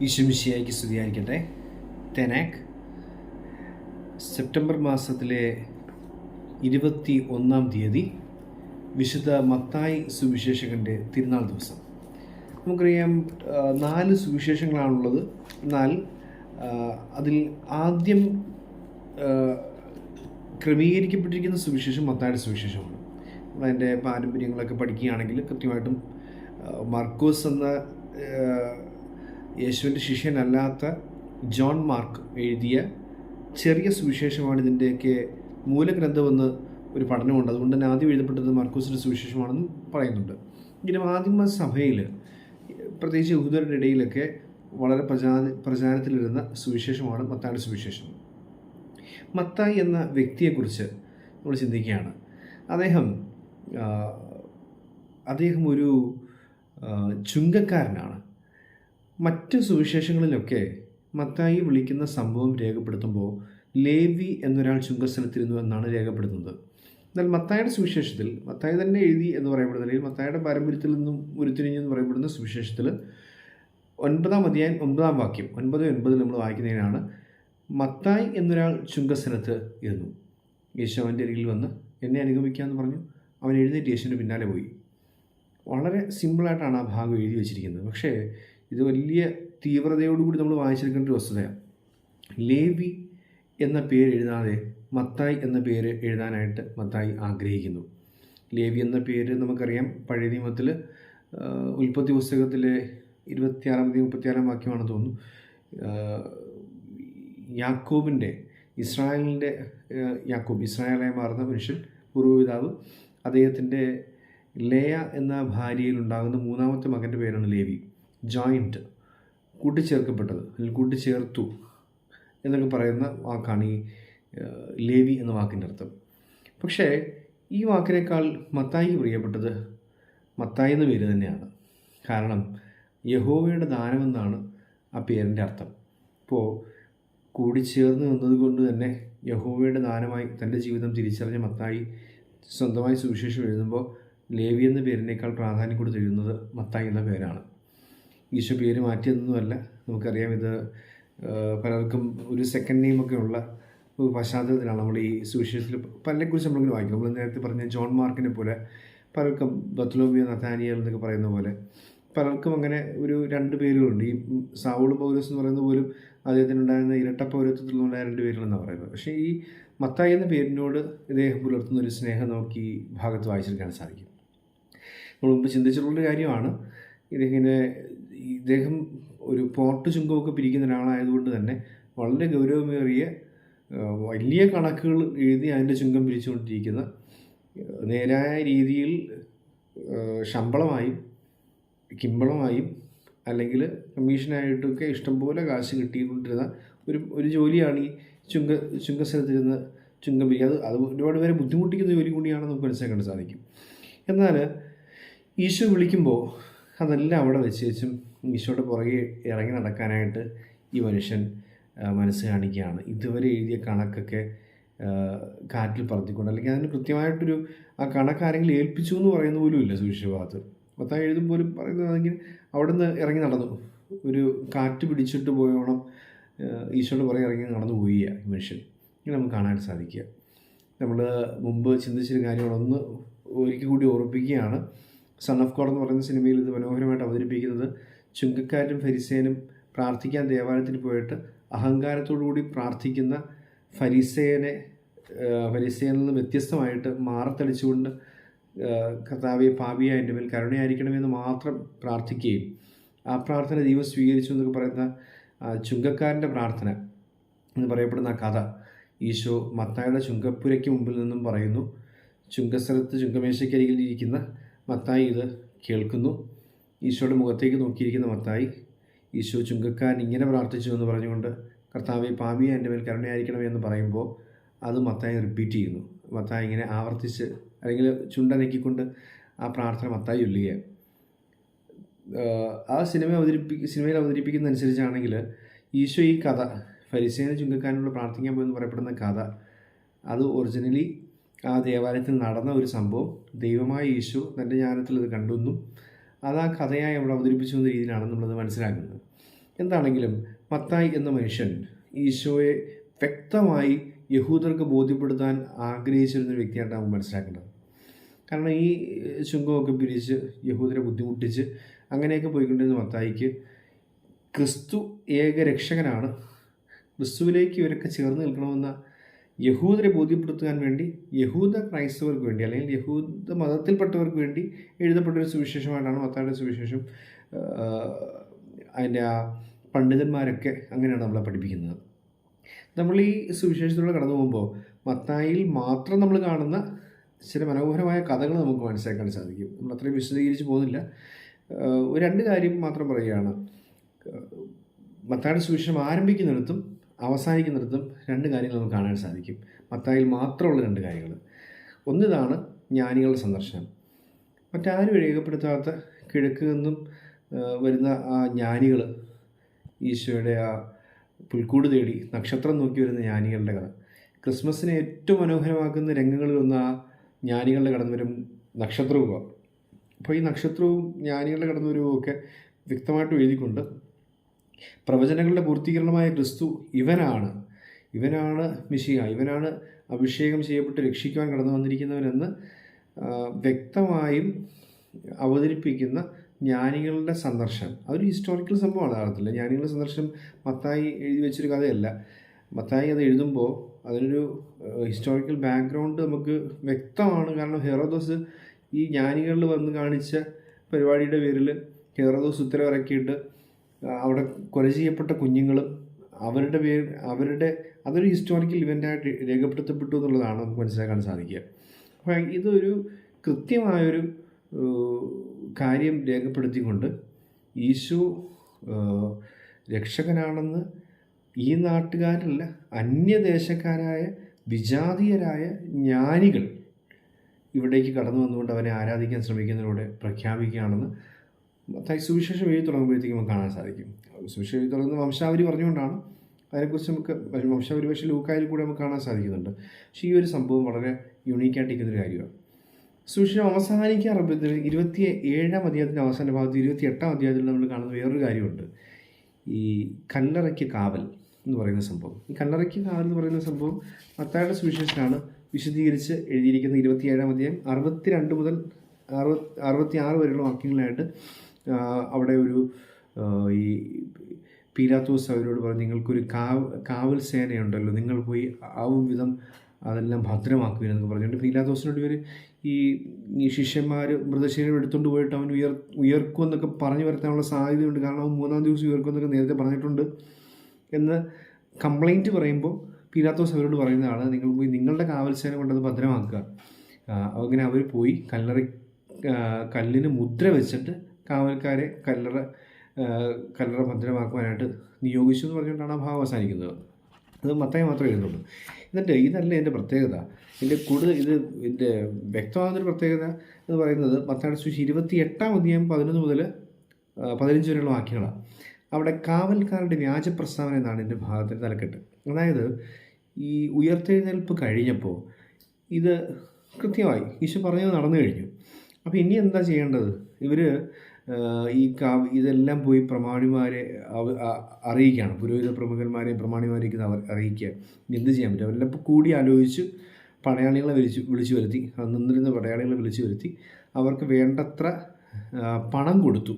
ഈശുമിശിയായിക്ക് സ്തുതിയായിരിക്കട്ടെ. തെനാക്. സെപ്റ്റംബർ മാസത്തിലെ ഇരുപത്തി ഒന്നാം തീയതി വിശുദ്ധ മത്തായി സുവിശേഷകന്റെ തിരുനാൾ ദിവസം. നമുക്കറിയാം നാല് സുവിശേഷങ്ങളാണുള്ളത്. എന്നാൽ അതിൽ ആദ്യം ക്രമീകരിക്കപ്പെട്ടിരിക്കുന്ന സുവിശേഷം മത്തായുടെ സുവിശേഷമാണ്. അതിന്റെ പാരമ്പര്യങ്ങളൊക്കെ പഠിക്കുകയാണെങ്കിൽ കൃത്യമായിട്ടും മർക്കോസ് എന്ന യേശുവിന്റെ ശിഷ്യനല്ലാത്ത ജോൺ മാർക്ക് എഴുതിയ ചെറിയ സുവിശേഷമാണ് ഇതിന്റെയൊക്കെ മൂലഗ്രന്ഥമെന്ന് ഒരു പഠനമുണ്ട്. അതുകൊണ്ട് തന്നെ ആദ്യം എഴുതപ്പെട്ടത് മർക്കൂസിന്റെ സുവിശേഷമാണെന്ന് പറയുന്നുണ്ട്. ഇങ്ങനെ ആദിമ സഭയിൽ പ്രത്യേകിച്ച് യഹൂദരുടെ ഇടയിലൊക്കെ വളരെ പ്രചാ പ്രചാരത്തിലിരുന്ന സുവിശേഷമാണ് മത്തായുടെ സുവിശേഷം. മത്തായി എന്ന വ്യക്തിയെക്കുറിച്ച് നമ്മൾ ചിന്തിക്കുകയാണ്. അദ്ദേഹം അദ്ദേഹം ഒരു ചുങ്കക്കാരനാണ്. മറ്റ് സുവിശേഷങ്ങളിലൊക്കെ മത്തായി വിളിക്കുന്ന സംഭവം രേഖപ്പെടുത്തുമ്പോൾ ലേവി എന്നൊരാൾ ചുങ്കസ്ഥലത്തിരുന്നു എന്നാണ് രേഖപ്പെടുത്തുന്നത്. എന്നാൽ മത്തായുടെ സുവിശേഷത്തിൽ മത്തായി തന്നെ എഴുതി എന്ന് പറയപ്പെടുന്ന അല്ലെങ്കിൽ മത്തായുടെ പാരമ്പര്യത്തിൽ നിന്നും ഉരുത്തിരിഞ്ഞു എന്ന് പറയപ്പെടുന്ന സുവിശേഷത്തിൽ ഒൻപതാം അധ്യായം ഒൻപതാം വാക്യം ഒൻപത് ഒൻപത് നമ്മൾ വായിക്കുന്നതിനാണ് മത്തായി എന്നൊരാൾ ചുങ്കസ്ഥലത്ത് ഇരുന്നു. യേശു അവന്റെ അരികിൽ വന്ന് എന്നെ അനുഗമിക്കാമെന്ന് പറഞ്ഞു. അവൻ എഴുന്നേറ്റ് യേശുവിന്റെ പിന്നാലെ പോയി. വളരെ സിമ്പിളായിട്ടാണ് ആ ഭാഗം എഴുതി വെച്ചിരിക്കുന്നത്. പക്ഷേ ഇത് വലിയ തീവ്രതയോടുകൂടി നമ്മൾ വായിച്ചെടുക്കേണ്ട ഒരു വസ്തുതയാണ് ലേവി എന്ന പേര് എഴുതാതെ മത്തായി എന്ന പേര് എഴുതാനായിട്ട് മത്തായി ആഗ്രഹിക്കുന്നു. ലേവി എന്ന പേര് നമുക്കറിയാം. പഴയ നിയമത്തിൽ ഉൽപ്പത്തി പുസ്തകത്തിലെ ഇരുപത്തിയാറാമത്തെ മുപ്പത്തിയാറാം വാക്യമാണെന്ന് തോന്നുന്നു. യാക്കോബിന്റെ ഇസ്രായേലിന്റെ യാക്കോബ് ഇസ്രായേലായി മാറുന്ന മനുഷ്യൻ പൂർവപിതാവ് അദ്ദേഹത്തിന്റെ ലേയ എന്ന ഭാര്യയിൽ ഉണ്ടാകുന്ന മൂന്നാമത്തെ മകന്റെ പേരാണ് ലേവി. ജോയിന്റ് കൂട്ടിച്ചേർക്കപ്പെട്ടത് അല്ലെങ്കിൽ കൂട്ടിച്ചേർത്തു എന്നൊക്കെ പറയുന്ന വാക്കാണ് ഈ ലേവി എന്ന വാക്കിന്റെ അർത്ഥം. പക്ഷേ ഈ വാക്കിനേക്കാൾ മത്തായിക്ക് പ്രിയപ്പെട്ടത് മത്തായി എന്ന പേര് തന്നെയാണ്. കാരണം യഹോവയുടെ ദാനമെന്നാണ് ആ പേരിന്റെ അർത്ഥം. ഇപ്പോൾ കൂടിച്ചേർന്ന് നിന്നതുകൊണ്ട് തന്നെ യഹോവയുടെ ദാനമായി തന്റെ ജീവിതം തിരിച്ചറിഞ്ഞ മത്തായി സ്വന്തമായി സുവിശേഷം എഴുതുമ്പോൾ ലേവി എന്ന പേരിനേക്കാൾ പ്രാധാന്യം കൊടുത്ത് എഴുതുന്നത് മത്തായി എന്ന പേരാണ്. ഈശോ പേര് മാറ്റിയതൊന്നുമല്ല. നമുക്കറിയാം ഇത് പലർക്കും ഒരു സെക്കൻഡ് നെയിമൊക്കെ ഉള്ള ഒരു പശ്ചാത്തലത്തിലാണ് നമ്മൾ ഈ സുവിശേഷത്തിൽ പലരെക്കുറിച്ച് നമ്മളിങ്ങനെ വായിക്കും. നമ്മൾ നേരത്തെ പറഞ്ഞ ജോൺ മാർക്കിനെ പോലെ പലർക്കും ബത്ലോമിയോ നഥാനിയൽ എന്നൊക്കെ പറയുന്ന പോലെ പലർക്കും അങ്ങനെ ഒരു രണ്ട് പേരുകളുണ്ട്. ഈ സാവൂളും പൗലോസ് എന്ന് പറയുന്ന പോലും അദ്ദേഹത്തിനുണ്ടായിരുന്ന ഇരട്ട പൗരത്വത്തിലുണ്ടായ രണ്ട് പേരുകളെന്നാണ് പറയുന്നത്. പക്ഷേ ഈ മത്തായി എന്ന പേരിനോട് ഇദ്ദേഹം പുലർത്തുന്ന ഒരു സ്നേഹം നോക്കി ഭാഗത്ത് വായിച്ചെടുക്കാൻ സാധിക്കും. നമ്മൾ മുമ്പ് ചിന്തിച്ചിട്ടുള്ളൊരു കാര്യമാണ് ഇതിങ്ങനെ ഇദ്ദേഹം ഒരു പോർട്ട് ചുങ്കമൊക്കെ പിരിക്കുന്ന ഒരാളായതുകൊണ്ട് തന്നെ വളരെ ഗൗരവമേറിയ വലിയ കണക്കുകൾ എഴുതി അതിന്റെ ചുങ്കം പിരിച്ചുകൊണ്ടിരിക്കുന്ന നേരായ രീതിയിൽ ശമ്പളമായും കിമ്പളമായും അല്ലെങ്കിൽ കമ്മീഷനായിട്ടൊക്കെ ഇഷ്ടംപോലെ കാശ് കിട്ടിക്കൊണ്ടിരുന്ന ഒരു ഒരു ജോലിയാണ് ഈ ചുങ്ക ചുങ്കസ്ഥലത്തിരുന്ന് ചുങ്കം പിരിക്കുക. അത് അത് ഒരുപാട് പേരെ ബുദ്ധിമുട്ടിക്കുന്ന ജോലി കൂടിയാണെന്ന് നമുക്ക് മനസ്സിലാക്കാൻ സാധിക്കും. എന്നാൽ ഈശോ വിളിക്കുമ്പോൾ അതെല്ലാം അവിടെ വെച്ച് വെച്ചും ഈശോയുടെ പുറകെ ഇറങ്ങി നടക്കാനായിട്ട് ഈ മനുഷ്യൻ മനസ്സ് കാണിക്കുകയാണ്. ഇതുവരെ എഴുതിയ കണക്കൊക്കെ കാറ്റിൽ പറത്തിക്കൊണ്ട് അല്ലെങ്കിൽ അതിന് കൃത്യമായിട്ടൊരു ആ കണക്ക് ആരെങ്കിലും ഏൽപ്പിച്ചു എന്ന് പറയുന്ന പോലും ഇല്ല സുവിശേഷഭാഗത്ത് മൊത്തം എഴുതും പോലും പറയുന്നതെങ്കിൽ അവിടെ നിന്ന് ഇറങ്ങി നടന്നു. ഒരു കാറ്റ് പിടിച്ചിട്ട് പോയോണം ഈശോയുടെ പുറകെ ഇറങ്ങി നടന്നു ഈ മനുഷ്യൻ. ഇങ്ങനെ നമുക്ക് കാണാൻ സാധിക്കുക. നമ്മൾ മുമ്പ് ചിന്തിച്ചൊരു കാര്യങ്ങളൊന്ന് ഒരിക്കൽ കൂടി ഓർപ്പിക്കുകയാണ് സൺ ഓഫ് കോർ എന്ന് പറയുന്ന സിനിമയിൽ ഇത് മനോഹരമായിട്ട് അവതരിപ്പിക്കുന്നത് ചുങ്കക്കാരും ഫരിസേനും പ്രാർത്ഥിക്കാൻ ദേവാലയത്തിൽ പോയിട്ട് അഹങ്കാരത്തോടുകൂടി പ്രാർത്ഥിക്കുന്ന ഫരിസേനെ ഫരിസേനിൽ നിന്ന് വ്യത്യസ്തമായിട്ട് മാറത്തടിച്ചുകൊണ്ട് കർത്താവെ പാപിയ എന്റെ മേൽ കരുണയായിരിക്കണമെന്ന് മാത്രം പ്രാർത്ഥിക്കുകയും ആ പ്രാർത്ഥന ദൈവം സ്വീകരിച്ചു എന്നൊക്കെ പറയുന്ന ചുങ്കക്കാരന്റെ പ്രാർത്ഥന എന്ന് പറയപ്പെടുന്ന കഥ ഈശോ മത്തായുടെ ചുങ്കപ്പുരയ്ക്ക് മുമ്പിൽ നിന്നും പറയുന്നു. ചുങ്കസ്ഥലത്ത് ചുങ്കമേശയ്ക്കരികിൽ ഇരിക്കുന്ന മത്തായി ഇത് കേൾക്കുന്നു. ഈശോയുടെ മുഖത്തേക്ക് നോക്കിയിരിക്കുന്ന മത്തായി ഈശോ ചുങ്കക്കാരൻ ഇങ്ങനെ പ്രാർത്ഥിച്ചു എന്ന് പറഞ്ഞുകൊണ്ട് കർത്താവെ പാമിയ എന്റെ മേൽ കരുണയായിരിക്കണമേ എന്ന് പറയുമ്പോൾ അത് മത്തായി റിപ്പീറ്റ് ചെയ്യുന്നു. മത്തായി ഇങ്ങനെ ആവർത്തിച്ച് അല്ലെങ്കിൽ ചുണ്ടനക്കിക്കൊണ്ട് ആ പ്രാർത്ഥന മത്തായി ചൊല്ലുകയാണ്. ആ സിനിമ അവതരിപ്പി സിനിമയിൽ അവതരിപ്പിക്കുന്ന അനുസരിച്ചാണെങ്കിൽ ഈശോ ഈ കഥ ഫരിസേന ചുങ്കക്കാരനോട് പ്രാർത്ഥിക്കാൻ പോയെന്ന് പറയപ്പെടുന്ന കഥ അത് ഒറിജിനലി ആ ദേവാലയത്തിൽ നടന്ന ഒരു സംഭവം ദൈവമായ യേശു തന്റെ ജ്ഞാനത്തിൽ അത് കണ്ടെന്നും അത് ആ കഥയായി അവിടെ അവതരിപ്പിച്ചു എന്ന രീതിയിലാണ് നമ്മളത് മനസ്സിലാക്കുന്നത്. എന്താണെങ്കിലും മത്തായി എന്ന മനുഷ്യൻ ഈശോയെ വ്യക്തമായി യഹൂദർക്ക് ബോധ്യപ്പെടുത്താൻ ആഗ്രഹിച്ചിരുന്ന ഒരു വ്യക്തിയായിട്ടാണ് നമ്മൾ മനസ്സിലാക്കേണ്ടത്. കാരണം ഈ ചുങ്കമൊക്കെ പിരിച്ച് യഹൂദരെ ബുദ്ധിമുട്ടിച്ച് അങ്ങനെയൊക്കെ പോയിക്കൊണ്ടിരുന്ന മത്തായിക്ക് ക്രിസ്തു ഏക രക്ഷകനാണ് ക്രിസ്തുവിലേക്ക് ഇവരൊക്കെ ചേർന്ന് നിൽക്കണമെന്ന യഹൂദരെ ബോധ്യപ്പെടുത്താൻ വേണ്ടി യഹൂദ ക്രൈസ്തവർക്ക് വേണ്ടി അല്ലെങ്കിൽ യഹൂദ മതത്തിൽപ്പെട്ടവർക്ക് വേണ്ടി എഴുതപ്പെട്ടൊരു സുവിശേഷമായിട്ടാണ് മത്തായുടെ സുവിശേഷം അതിന്റെ ആ പണ്ഡിതന്മാരൊക്കെ അങ്ങനെയാണ് നമ്മളെ പഠിപ്പിക്കുന്നത്. നമ്മൾ ഈ സുവിശേഷത്തിലൂടെ കടന്നു പോകുമ്പോൾ മത്തായിൽ മാത്രം നമ്മൾ കാണുന്ന ചില മനോഹരമായ കഥകൾ നമുക്ക് മനസ്സിലാക്കാൻ സാധിക്കും. നമ്മൾ അത്രയും വിശദീകരിച്ച് പോകുന്നില്ല. ഒരു രണ്ട് കാര്യം മാത്രം പറയുകയാണ്. മത്തായുടെ സുവിശേഷം ആരംഭിക്കുന്നിടത്തും അവസാനിക്കുന്നിടത്തും രണ്ട് കാര്യങ്ങൾ നമുക്ക് കാണാൻ സാധിക്കും. മത്തായിൽ മാത്രമുള്ള രണ്ട് കാര്യങ്ങൾ. ഒന്നിതാണ് ജ്ഞാനികളുടെ സന്ദർശനം. മറ്റാരും രേഖപ്പെടുത്താത്ത കിഴക്ക് നിന്നും വരുന്ന ആ ജ്ഞാനികൾ ഈശോയുടെ ആ പുൽക്കൂട് തേടി നക്ഷത്രം നോക്കി വരുന്ന ജ്ഞാനികളുടെ കഥ. ക്രിസ്മസിനെ ഏറ്റവും മനോഹരമാക്കുന്ന രംഗങ്ങളിൽ ഒന്ന് ആ ജ്ഞാനികളുടെ കടന്നുവരും നക്ഷത്രവുമാണ്. അപ്പോൾ ഈ നക്ഷത്രവും ജ്ഞാനികളുടെ കടന്നുവരവും ഒക്കെ വ്യക്തമായിട്ട് എഴുതിക്കൊണ്ട് പ്രവചനങ്ങളുടെ പൂർത്തീകരണമായ ക്രിസ്തു ഇവനാണ്. ഇവനാണ് മിശിയ ഇവനാണ് അഭിഷേകം ചെയ്യപ്പെട്ട് രക്ഷിക്കുവാൻ കടന്നു വന്നിരിക്കുന്നവനെന്ന് വ്യക്തമായും അവതരിപ്പിക്കുന്ന ജ്ഞാനികളുടെ സന്ദർശനം. അതൊരു ഹിസ്റ്റോറിക്കൽ സംഭവമാണ് യഥാർത്ഥത്തിൽ ജ്ഞാനികളുടെ സന്ദർശനം മത്തായി എഴുതി വെച്ചൊരു കഥയല്ല. മത്തായി അത് എഴുതുമ്പോൾ അതിനൊരു ഹിസ്റ്റോറിക്കൽ ബാക്ക്ഗ്രൗണ്ട് നമുക്ക് വ്യക്തമാണ്. കാരണം ഹെറോദോസ് ഈ ജ്ഞാനികളിൽ വന്ന് കാണിച്ച പരിപാടിയുടെ പേരിൽ ഹെറോദോസ് ഉത്തരവിറക്കിയിട്ട് അവിടെ കൊല ചെയ്യപ്പെട്ട കുഞ്ഞുങ്ങളും അവരുടെ പേര് അവരുടെ അതൊരു ഹിസ്റ്റോറിക്കൽ ഇവന്റായിട്ട് രേഖപ്പെടുത്തപ്പെട്ടു എന്നുള്ളതാണ് നമുക്ക് മനസ്സിലാക്കാൻ സാധിക്കുക. അപ്പോൾ ഇതൊരു കൃത്യമായൊരു കാര്യം രേഖപ്പെടുത്തിക്കൊണ്ട് ഈശോ രക്ഷകനാണെന്ന് ഈ നാട്ടുകാരല്ല അന്യദേശക്കാരായ വിജാതീയരായ ജ്ഞാനികൾ ഇവിടേക്ക് കടന്നു വന്നുകൊണ്ട് അവനെ ആരാധിക്കാൻ ശ്രമിക്കുന്നതിലൂടെ പ്രഖ്യാപിക്കുകയാണെന്ന് മത്തായി സുവിശേഷം എഴുതി തുടങ്ങുമ്പോഴത്തേക്കും നമുക്ക് കാണാൻ സാധിക്കും. സുവിശേഷം എഴുതി തുടങ്ങുന്ന വംശാവലി പറഞ്ഞുകൊണ്ടാണ്. അതിനെക്കുറിച്ച് നമുക്ക് വംശാവലി പക്ഷേ ലൂക്കായിൽ കൂടെ നമുക്ക് കാണാൻ സാധിക്കുന്നുണ്ട്. പക്ഷേ ഈ ഒരു സംഭവം വളരെ യുണീക്കായിട്ടിരിക്കുന്ന ഒരു കാര്യമാണ്. സുവിശേഷം അവസാനിക്കാറുമ്പോൾ ഇരുപത്തി ഏഴാം അധ്യായത്തിന്റെ അവസാന ഭാഗത്ത് ഇരുപത്തി എട്ടാം അധ്യായത്തിൽ നമ്മൾ കാണുന്ന വേറൊരു കാര്യമുണ്ട്. ഈ കല്ലറയ്ക്ക് കാവൽ എന്ന് പറയുന്ന സംഭവം. ഈ കല്ലറയ്ക്ക് കാവൽ എന്ന് പറയുന്ന സംഭവം മത്തായുടെ സുവിശേഷനാണ് വിശദീകരിച്ച് എഴുതിയിരിക്കുന്ന ഇരുപത്തിയേഴാം അധ്യായം അറുപത്തി രണ്ട് മുതൽ അറുപത്തി അറുപത്തി ആറ് വരെയുള്ള വാക്യങ്ങളായിട്ട് അവിടെ ഒരു ഈ പീലാത്തോസ് അവരോട് പറഞ്ഞു നിങ്ങൾക്കൊരു കാവ് കാവൽ സേനയുണ്ടല്ലോ നിങ്ങൾ പോയി ആവും വിധം അതെല്ലാം ഭദ്രമാക്കുക എന്നൊക്കെ പറഞ്ഞുകൊണ്ട് പീലാത്തോസിനോട് ഇവർ ഈ ഈ ശിഷ്യന്മാർ മൃതശരീരം എടുത്തുകൊണ്ട് പോയിട്ട് അവൻ ഉയർ ഉയർക്കും എന്നൊക്കെ പറഞ്ഞു വരുത്താനുള്ള സാധ്യതയുണ്ട്. കാരണം അവൻ മൂന്നാം ദിവസം ഉയർക്കും എന്നൊക്കെ നേരത്തെ പറഞ്ഞിട്ടുണ്ട്. എന്ന് കംപ്ലൈന്റ് പറയുമ്പോൾ പീലാത്തോസ് അവരോട് പറയുന്നതാണ് നിങ്ങൾ പോയി നിങ്ങളുടെ കാവൽ സേന കൊണ്ടത് ഭദ്രമാക്കുക. അങ്ങനെ അവർ പോയി കല്ലറി കല്ലിന് മുദ്ര വെച്ചിട്ട് കാവൽക്കാരെ കല്ലറ കല്ലറ ഭദ്രമാക്കുവാനായിട്ട് നിയോഗിച്ചു എന്ന് പറഞ്ഞുകൊണ്ടാണ് ആ ഭാഗം അവസാനിക്കുന്നത്. അത് മത്തായി മാത്രമേ എഴുതുന്നുള്ളൂ. എന്നിട്ട് ഇതല്ല എന്റെ പ്രത്യേകത. എന്റെ കൂടുതൽ ഇത് ഇതിന്റെ വ്യക്തമാകുന്നൊരു പ്രത്യേകത എന്ന് പറയുന്നത് മത്തായുടെ സൂചി ഇരുപത്തി എട്ടാം അധ്യായം പതിനൊന്ന് മുതൽ പതിനഞ്ച് വരെയുള്ള വാക്യങ്ങളാണ്. അവിടെ കാവൽക്കാരുടെ വ്യാജ പ്രസ്താവന എന്നാണ് എന്റെ ഭാഗത്തിന്റെ തലക്കെട്ട്. അതായത് ഈ ഉയർത്തെഴുന്നേൽപ്പ് കഴിഞ്ഞപ്പോൾ ഇത് കൃത്യമായി ഈശോ പറഞ്ഞത് നടന്നു കഴിഞ്ഞു. അപ്പോൾ ഇനി എന്താ ചെയ്യേണ്ടത്? ഇവർ ഈ കാ ഇതെല്ലാം പോയി പ്രമാണിമാരെ അറിയിക്കുകയാണ് പുരോഹിത പ്രമുഖന്മാരെ പ്രമാണിമാരേക്ക് അവർ അറിയിക്കുക. എന്ത് ചെയ്യാൻ പറ്റും? അവരെല്ലാം കൂടി ആലോചിച്ച് പടയാളികളെ വിളിച്ച് വിളിച്ചു വരുത്തി. നിന്നിരുന്ന പടയാളികളെ വിളിച്ചു വരുത്തി. അവർക്ക് വേണ്ടത്ര പണം കൊടുത്തു.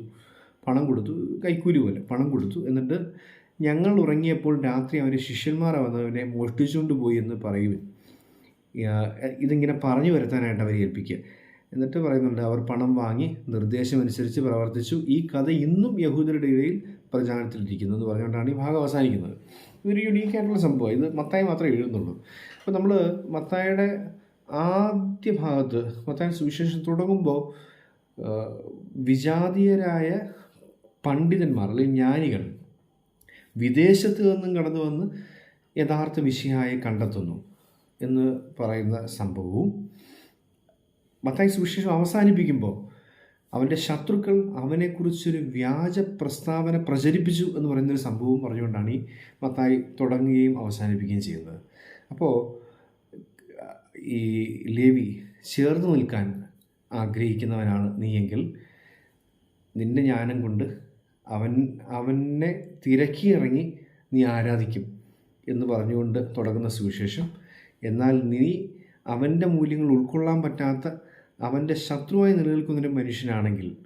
പണം കൊടുത്തു. കൈക്കൂലി പോലെ പണം കൊടുത്തു. എന്നിട്ട് ഞങ്ങൾ ഉറങ്ങിയപ്പോൾ രാത്രി അവരെ ശിഷ്യന്മാർ വന്നവനെ മോഷ്ടിച്ചുകൊണ്ട് പോയി എന്ന് പറയുവിൻ. ഇതിങ്ങനെ പറഞ്ഞു വരുത്താനായിട്ട് അവരെ ഏൽപ്പിക്കുക. എന്നിട്ട് പറയുന്നുണ്ട് അവർ പണം വാങ്ങി നിർദ്ദേശമനുസരിച്ച് പ്രവർത്തിച്ചു. ഈ കഥ ഇന്നും യഹൂദരുടെ ഇടയിൽ പ്രചാരത്തിലിരിക്കുന്നു എന്ന് പറഞ്ഞുകൊണ്ടാണ് ഈ ഭാഗം അവസാനിക്കുന്നത്. ഇതൊരു യുണീക്കായിട്ടുള്ള സംഭവം. ഇത് മത്തായി മാത്രമേ എഴുതുന്നുള്ളൂ. അപ്പോൾ നമ്മൾ മത്തായുടെ ആദ്യ ഭാഗത്ത് മത്തായ സുവിശേഷം തുടങ്ങുമ്പോൾ വിജാതീയരായ പണ്ഡിതന്മാർ അല്ലെങ്കിൽ ജ്ഞാനികൾ വിദേശത്ത് നിന്നും കടന്നു വന്ന് യഥാർത്ഥ വിഷയമായി കണ്ടെത്തുന്നു എന്ന് പറയുന്ന സംഭവവും മത്തായി സുവിശേഷം അവസാനിപ്പിക്കുമ്പോൾ അവന്റെ ശത്രുക്കൾ അവനെക്കുറിച്ചൊരു വ്യാജ പ്രസ്താവന പ്രചരിപ്പിച്ചു എന്ന് പറയുന്നൊരു സംഭവം പറഞ്ഞുകൊണ്ടാണ് ഈ മത്തായി തുടങ്ങുകയും അവസാനിപ്പിക്കുകയും ചെയ്യുന്നത്. അപ്പോൾ ഈ ലേവി ചേർന്ന് നിൽക്കാൻ ആഗ്രഹിക്കുന്നവനാണ് നീയെങ്കിൽ നിന്റെ ജ്ഞാനം കൊണ്ട് അവൻ അവനെ തിരക്കി ഇറങ്ങി നീ ആരാധിക്കും എന്ന് പറഞ്ഞുകൊണ്ട് തുടങ്ങുന്ന സുവിശേഷം. എന്നാൽ നീ അവന്റെ മൂല്യങ്ങൾ ഉൾക്കൊള്ളാൻ പറ്റാത്ത അവന്റെ ശത്രുവായി നിലനിൽക്കുന്നൊരു മനുഷ്യനാണെങ്കിൽ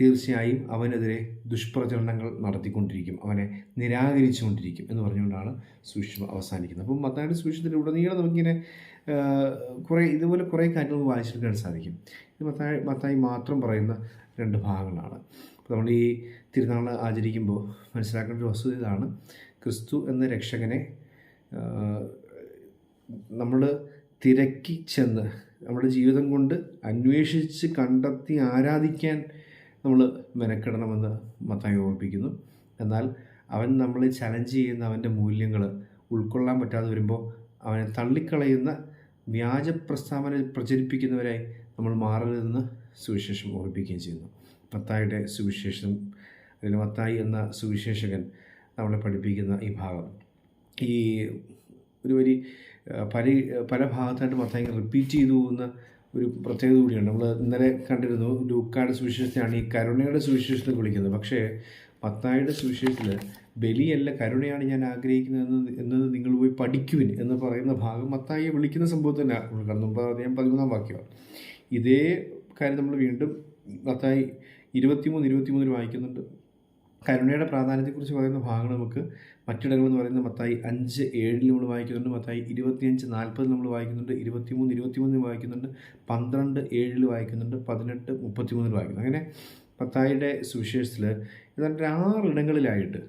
തീർച്ചയായും അവനെതിരെ ദുഷ്പ്രചരണങ്ങൾ നടത്തിക്കൊണ്ടിരിക്കും. അവനെ നിരാകരിച്ചുകൊണ്ടിരിക്കും എന്ന് പറഞ്ഞുകൊണ്ടാണ് സൂക്ഷ്മം അവസാനിക്കുന്നത്. അപ്പം മത്തായുടെ സൂക്ഷ്മത്തിന്റെ ഉടനീളം നമുക്കിങ്ങനെ കുറേ ഇതുപോലെ കുറേ കാര്യങ്ങൾ വായിച്ചെടുക്കാൻ സാധിക്കും. ഇത് മത്തായി മത്തായി മാത്രം പറയുന്ന രണ്ട് ഭാഗങ്ങളാണ്. അപ്പോൾ നമ്മൾ ഈ തിരുനാൾ ആചരിക്കുമ്പോൾ മനസ്സിലാക്കേണ്ട ഒരു വസ്തുത ഇതാണ്. ക്രിസ്തു എന്ന രക്ഷകനെ നമ്മൾ തിരക്കി ചെന്ന് നമ്മുടെ ജീവിതം കൊണ്ട് അന്വേഷിച്ച് കണ്ടെത്തി ആരാധിക്കാൻ നമ്മൾ മെനക്കെടണമെന്ന് മത്തായി ഓർപ്പിക്കുന്നു. എന്നാൽ അവൻ നമ്മളെ ചലഞ്ച് ചെയ്യുന്ന അവന്റെ മൂല്യങ്ങൾ ഉൾക്കൊള്ളാൻ പറ്റാതെ വരുമ്പോൾ അവനെ തള്ളിക്കളയുന്ന വ്യാജ പ്രസ്താവന പ്രചരിപ്പിക്കുന്നവരായി നമ്മൾ മാറരുതെന്ന് സുവിശേഷം ഓർപ്പിക്കുകയും ചെയ്യുന്നു. മത്തായിയുടെ സുവിശേഷം അല്ലെങ്കിൽ മത്തായി എന്ന സുവിശേഷകൻ നമ്മളെ പഠിപ്പിക്കുന്ന ഈ ഭാഗം. ഈ ഒരു വരി പല പല ഭാഗത്തായിട്ട് മത്തായി റിപ്പീറ്റ് ചെയ്തു പോകുന്ന ഒരു പ്രത്യേകത കൂടിയാണ് നമ്മൾ ഇന്നലെ കണ്ടിരുന്നു ലൂക്കായുടെ സുവിശേഷത്തെയാണ് ഈ കരുണയുടെ സുവിശേഷത്തെ വിളിക്കുന്നത്. പക്ഷേ മത്തായുടെ സുവിശേഷത്തിൽ ബലിയല്ല കരുണയാണ് ഞാൻ ആഗ്രഹിക്കുന്നത് എന്നത് നിങ്ങൾ പോയി പഠിക്കുവിൻ എന്ന് പറയുന്ന ഭാഗം മത്തായിയെ വിളിക്കുന്ന സംഭവം തന്നെ മുമ്പ് ഞാൻ പതിമൂന്നാം വാക്യമാണ് ഇതേ കാര്യം നമ്മൾ വീണ്ടും മത്തായി ഇരുപത്തിമൂന്ന് ഇരുപത്തിമൂന്നിൽ വായിക്കുന്നുണ്ട്. കരുണയുടെ പ്രാധാന്യത്തെക്കുറിച്ച് പറയുന്ന ഭാഗങ്ങൾ നമുക്ക് മറ്റിടങ്ങളിൽ എന്ന് പറയുന്നത് മത്തായി അഞ്ച് ഏഴിൽ നമ്മൾ വായിക്കുന്നുണ്ട് മത്തായി ഇരുപത്തിയഞ്ച് നാൽപ്പതിൽ നമ്മൾ വായിക്കുന്നുണ്ട് ഇരുപത്തിമൂന്ന് ഇരുപത്തിമൂന്നിൽ വായിക്കുന്നുണ്ട് പന്ത്രണ്ട് ഏഴിൽ വായിക്കുന്നുണ്ട് പതിനെട്ട് മുപ്പത്തിമൂന്നിൽ വായിക്കുന്നു അങ്ങനെ മത്തായിയുടെ സുവിശേഷത്തിൽ ഏതാണ്ട് ആറിടങ്ങളിലായിട്ട്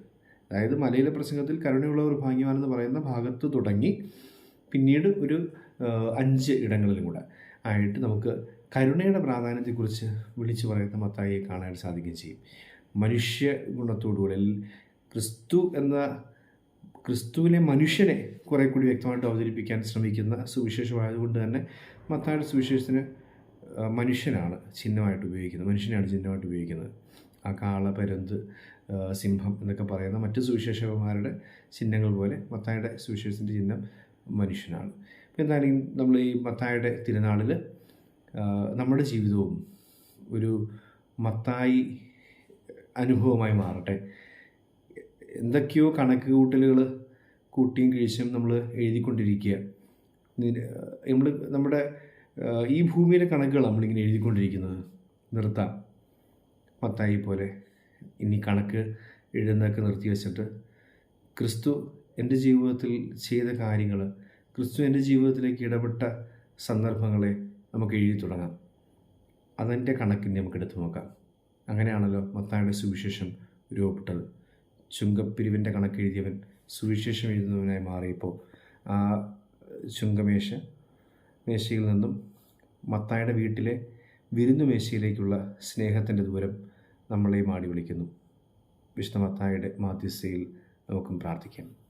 അതായത് മലയിലെ പ്രസംഗത്തിൽ കരുണയുള്ള കരുണയുള്ളവർ ഭാഗ്യവാനെന്ന് പറയുന്ന ഭാഗത്ത് തുടങ്ങി പിന്നീട് ഒരു അഞ്ച് ഇടങ്ങളിലും കൂടെ ആയിട്ട് നമുക്ക് കരുണയുടെ പ്രാധാന്യത്തെക്കുറിച്ച് വിളിച്ചു പറയുന്ന മത്തായിയെ കാണാൻ സാധിക്കുകയും ചെയ്യും. മനുഷ്യ ഗുണത്തോടുകൂടി ക്രിസ്തു എന്ന ക്രിസ്തുവിലെ മനുഷ്യനെ കുറെ കൂടി വ്യക്തമായിട്ട് അവതരിപ്പിക്കാൻ ശ്രമിക്കുന്ന സുവിശേഷമായതുകൊണ്ട് തന്നെ മത്തായുടെ സുവിശേഷത്തിന് മനുഷ്യനാണ് ചിഹ്നമായിട്ട് ഉപയോഗിക്കുന്നത് മനുഷ്യനാണ് ചിഹ്നമായിട്ട് ഉപയോഗിക്കുന്നത്. ആ കാള പരുന്ത് സിംഹം എന്നൊക്കെ പറയുന്ന മറ്റ് സുവിശേഷകന്മാരുടെ ചിഹ്നങ്ങൾ പോലെ മത്തായുടെ സുവിശേഷത്തിന്റെ ചിഹ്നം മനുഷ്യനാണ്. അപ്പോൾ എന്തായാലും നമ്മൾ ഈ മത്തായുടെ തിരുനാളിൽ നമ്മുടെ ജീവിതവും ഒരു മത്തായി അനുഭവമായി മാറട്ടെ എന്തൊക്കെയോ കണക്ക് കൂട്ടലുകൾ കൂട്ടിയും കിഴിച്ചും നമ്മൾ എഴുതിക്കൊണ്ടിരിക്കുക. നമ്മൾ നമ്മുടെ ഈ ഭൂമിയിലെ കണക്കുകൾ നമ്മളിങ്ങനെ എഴുതിക്കൊണ്ടിരിക്കുന്നത്. നിർത്താം. മത്തായി പോലെ ഇനി കണക്ക് എഴുതുന്നതൊക്കെ നിർത്തി വെച്ചിട്ട് ക്രിസ്തു എന്റെ ജീവിതത്തിൽ ചെയ്ത കാര്യങ്ങൾ ക്രിസ്തു എന്റെ ജീവിതത്തിലേക്ക് ഇടപെട്ട സന്ദർഭങ്ങളെ നമുക്ക് എഴുതി തുടങ്ങാം. അതെന്റെ കണക്കിന് നമുക്ക് എടുത്തു നോക്കാം. അങ്ങനെയാണല്ലോ മത്തായുടെ സുവിശേഷം രൂപപ്പെട്ടത്. ചുങ്കപ്പിരിവിന്റെ കണക്ക് എഴുതിയവൻ സുവിശേഷം എഴുതുന്നവനായി മാറിയപ്പോൾ ആ ചുങ്കമേശ മേശയിൽ നിന്നും മത്തായുടെ വീട്ടിലെ വിരുന്നു മേശയിലേക്കുള്ള സ്നേഹത്തിന്റെ ദൂരം നമ്മളെ മാടി വിളിക്കുന്നു. വിശുദ്ധ മത്തായുടെ മാധ്യസ്ഥയിൽ നമുക്കും പ്രാർത്ഥിക്കാം.